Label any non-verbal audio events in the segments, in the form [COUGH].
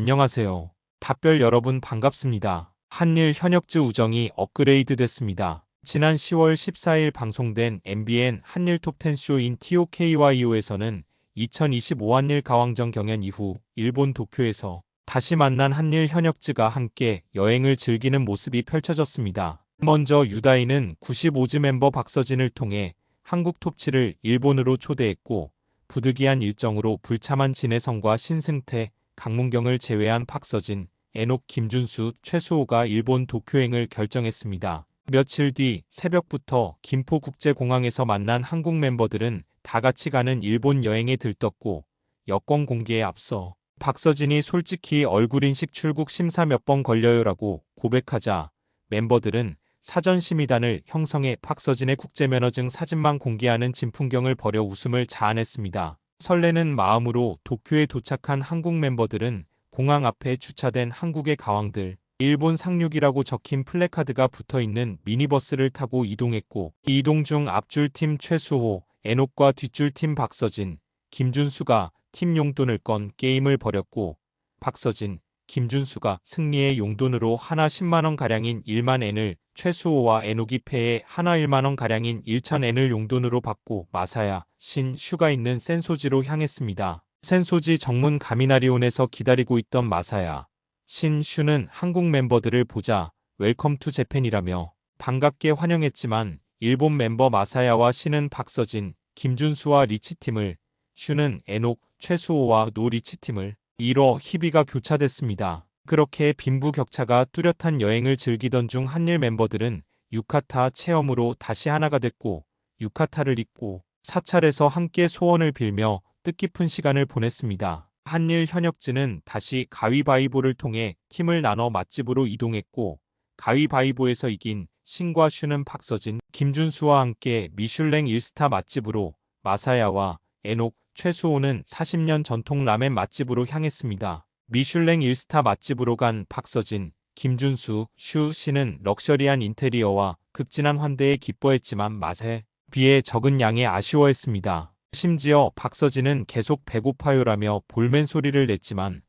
안녕하세요. 답별 여러분 반갑습니다. 한일 현역즈 우정이 업그레이드 됐습니다. 지난 10월 14일 방송된 MBN 한일 톱10 쇼인 TOKYO에서는 2025 한일 가왕전 경연 이후 일본 도쿄에서 다시 만난 한일 현역즈가 함께 여행을 즐기는 모습이 펼쳐졌습니다. 먼저 유다이는 95즈 멤버 박서진을 통해 한국 톱7을 일본으로 초대했고 부득이한 일정으로 불참한 진해성과 신승태, 강문경을 제외한 박서진, 에녹 김준수, 최수호가 일본 도쿄행을 결정했습니다. 며칠 뒤 새벽부터 김포국제공항에서 만난 한국 멤버들은 다 같이 가는 일본 여행에 들떴고 여권 공개에 앞서 박서진이 솔직히 얼굴 인식 출국 심사 몇 번 걸려요라고 고백하자 멤버들은 사전 심의단을 형성해 박서진의 국제면허증 사진만 공개하는 진풍경을 벌여 웃음을 자아냈습니다. 설레는 마음으로 도쿄에 도착한 한국 멤버들은 공항 앞에 주차된 한국의 가왕들, 일본 상륙이라고 적힌 플래카드가 붙어 있는 미니버스를 타고 이동했고 이동 중 앞줄 팀 최수호, 에녹과 뒷줄 팀 박서진, 김준수가 팀 용돈을 건 게임을 벌였고 박서진, 김준수가 승리의 용돈으로 하나 10만원 가량인 1만 엔을 최수호와 패에 하나 1만원 가량인 1천 엔을 용돈으로 받고 마사야, 신, 슈가 있는 센소지로 향했습니다. 센소지 정문 가미나리온에서 기다리고 있던 마사야, 신, 슈는 한국 멤버들을 보자 웰컴 투 재팬이라며 반갑게 환영했지만 일본 멤버 마사야와 신은 박서진, 김준수와 리치팀을, 슈는 에녹, 최수호와 노 리치팀을 이뤄 희비가 교차됐습니다. 그렇게 빈부격차가 뚜렷한 여행을 즐기던 중 한일 멤버들은 유카타 체험으로 다시 하나가 됐고 유카타를 입고 사찰에서 함께 소원을 빌며 뜻깊은 시간을 보냈습니다. 한일 현역즈는 다시 가위바위보를 통해 팀을 나눠 맛집으로 이동했고 가위바위보에서 이긴 신과 슈는 박서진, 김준수와 함께 미슐랭 1스타 맛집으로 마사야와 에녹, 최수호는 40년 전통 라멘 맛집으로 향했습니다. 미슐랭 1스타 맛집으로 간 박서진, 김준수, 슈 씨는 럭셔리한 인테리어와 극진한 환대에 기뻐했지만 맛에 비해 적은 양에 아쉬워했습니다. 심지어 박서진은 계속 배고파요라며 볼멘 소리를 냈지만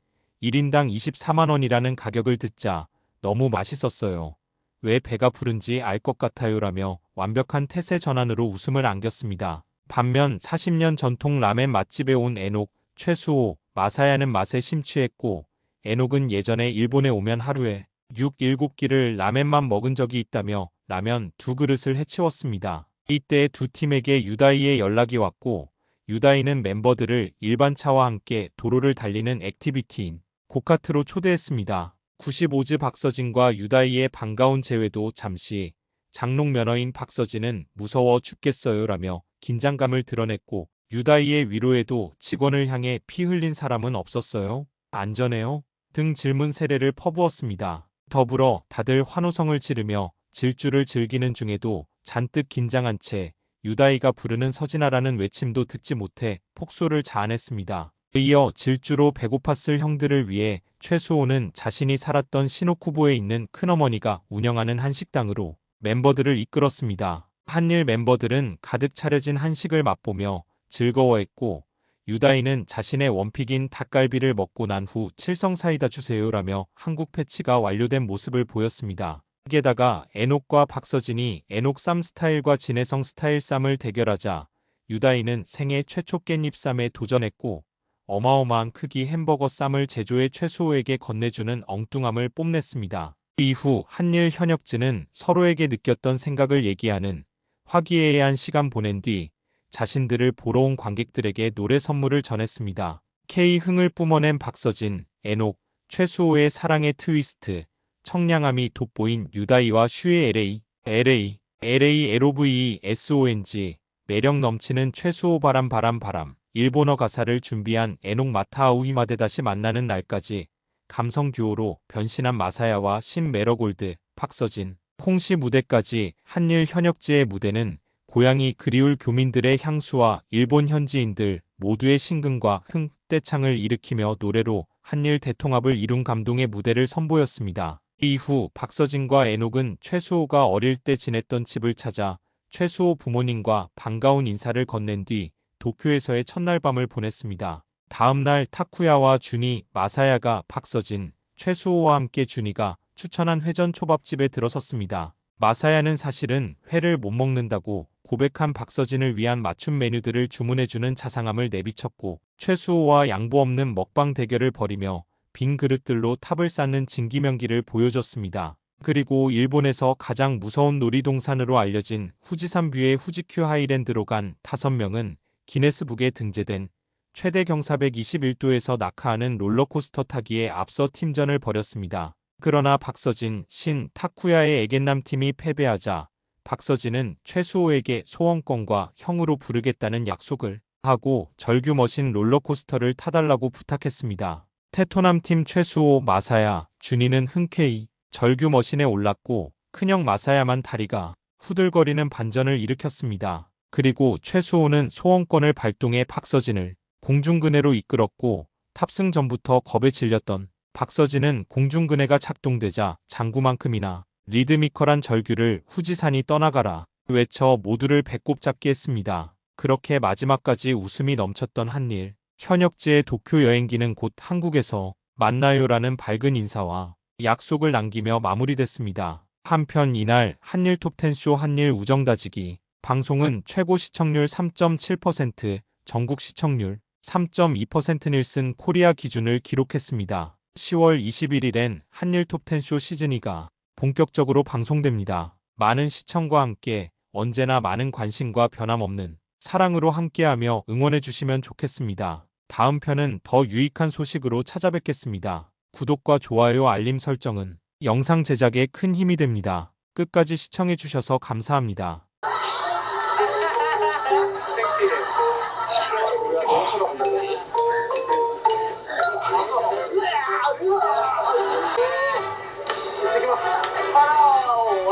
1인당 24만원이라는 가격을 듣자 너무 맛있었어요. 왜 배가 부른지 알 것 같아요라며 완벽한 태세 전환으로 웃음을 안겼습니다. 반면 40년 전통 라멘 맛집에 온 에녹, 최수호, 마사야는 맛에 심취했고 에녹은 예전에 일본에 오면 하루에 6, 7끼를 라멘만 먹은 적이 있다며 라면 두 그릇을 해치웠습니다. 이때 두 팀에게 유다이의 연락이 왔고 유다이는 멤버들을 일반 차와 함께 도로를 달리는 액티비티인 고카트로 초대했습니다. 95즈 박서진과 유다이의 반가운 재회도 잠시 장롱 면허인 박서진은 무서워 죽겠어요라며 긴장감을 드러냈고 유다이의 위로에도 직원을 향해 피 흘린 사람은 없었어요. 안전해요? 등 질문 세례를 퍼부었습니다. 더불어 다들 환호성을 지르며 질주를 즐기는 중에도 잔뜩 긴장한 채 유다이가 부르는 서진아라는 외침도 듣지 못해 폭소를 자아냈습니다. 이어 질주로 배고팠을 형들을 위해 최수호는 자신이 살았던 신호쿠보에 있는 큰어머니가 운영하는 한식당으로 멤버들을 이끌었습니다. 한일 멤버들은 가득 차려진 한식을 맛보며 즐거워했고 유다이는 자신의 원픽인 닭갈비를 먹고 난 후 칠성 사이다 주세요라며 한국 패치가 완료된 모습을 보였습니다. 게다가 에녹과 박서진이 에녹 쌈 스타일과 진해성 스타일 쌈을 대결하자 유다이는 생애 최초 깻잎 쌈에 도전했고 어마어마한 크기 햄버거 쌈을 제조해 최수호에게 건네주는 엉뚱함을 뽐냈습니다. 이후 한일 현역즈는 서로에게 느꼈던 생각을 얘기하는 화기애애한 시간 보낸 뒤 자신들을 보러 온 관객들에게 노래 선물을 전했습니다. K 흥을 뿜어낸 박서진, 에녹, 최수호의 사랑의 트위스트, 청량함이 돋보인 유다이와 슈의 LA, LA, LA LOVE SONG, 매력 넘치는 최수호 바람 바람 바람, 일본어 가사를 준비한 에녹 마타아우 히마데 다시 만나는 날까지 감성 듀오로 변신한 마사야와 신메러골드, 박서진, 홍시 무대까지 한일 현역지의 무대는 고향이 그리울 교민들의 향수와 일본 현지인들 모두의 신금과 흥, 떼창을 일으키며 노래로 한일 대통합을 이룬 감동의 무대를 선보였습니다. 이후 박서진과 에녹은 최수호가 어릴 때 지냈던 집을 찾아 최수호 부모님과 반가운 인사를 건넨 뒤 도쿄에서의 첫날 밤을 보냈습니다. 다음날 타쿠야와 준이, 마사야가 박서진, 최수호와 함께 준이가 추천한 회전 초밥집에 들어섰습니다. 마사야는 사실은 회를 못 먹는다고 고백한 박서진을 위한 맞춤 메뉴들을 주문해주는 자상함을 내비쳤고 최수호와 양보 없는 먹방 대결을 벌이며 빈 그릇들로 탑을 쌓는 진기명기를 보여줬습니다. 그리고 일본에서 가장 무서운 놀이동산으로 알려진 후지산 뷰의 후지큐 하이랜드로 간 5명은 기네스북에 등재된 최대 경사 121도에서 낙하하는 롤러코스터 타기에 앞서 팀전을 벌였습니다. 그러나 박서진, 신, 타쿠야의 애견남 팀이 패배하자 박서진은 최수호에게 소원권과 형으로 부르겠다는 약속을 하고 절규 머신 롤러코스터를 타달라고 부탁했습니다. 테토남 팀 최수호, 마사야, 준이는 흔쾌히 절규 머신에 올랐고 큰형 마사야만 다리가 후들거리는 반전을 일으켰습니다. 그리고 최수호는 소원권을 발동해 박서진을 공중근해로 이끌었고 탑승 전부터 겁에 질렸던 박서진은 공중근해가 작동되자 장구만큼이나 리드미컬한 절규를 후지산이 떠나가라 외쳐 모두를 배꼽 잡게 했습니다. 그렇게 마지막까지 웃음이 넘쳤던 한일 현역지의 도쿄 여행기는 곧 한국에서 만나요라는 밝은 인사와 약속을 남기며 마무리됐습니다. 한편 이날 한일 톱10쇼 한일 우정다지기 방송은 최고 시청률 3.7%, 전국 시청률 3.2% 닐슨 코리아 기준을 기록했습니다. 10월 21일엔 한일 톱10쇼 시즌2가 본격적으로 방송됩니다. 많은 시청과 함께 언제나 많은 관심과 변함없는 사랑으로 함께하며 응원해 주시면 좋겠습니다. 다음 편은 더 유익한 소식으로 찾아뵙겠습니다. 구독과 좋아요 알림 설정은 영상 제작에 큰 힘이 됩니다. 끝까지 시청해 주셔서 감사합니다. [LAUGHS]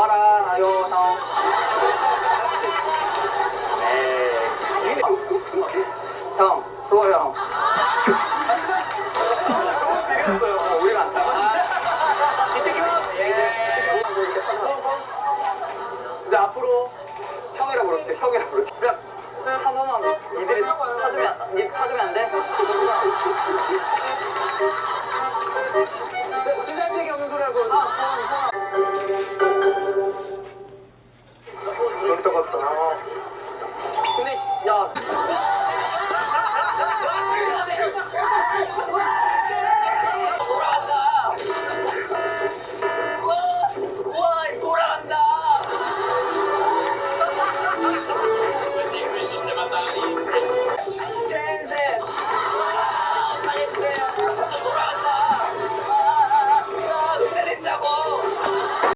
온다네. 살아와라, 요, 형. 에이. 형, 수호 형. 좋은 딜이었어요. 어, 우리가 안 타고. 예. 수호 이제 앞으로 형이라 부를게 형이라 부를게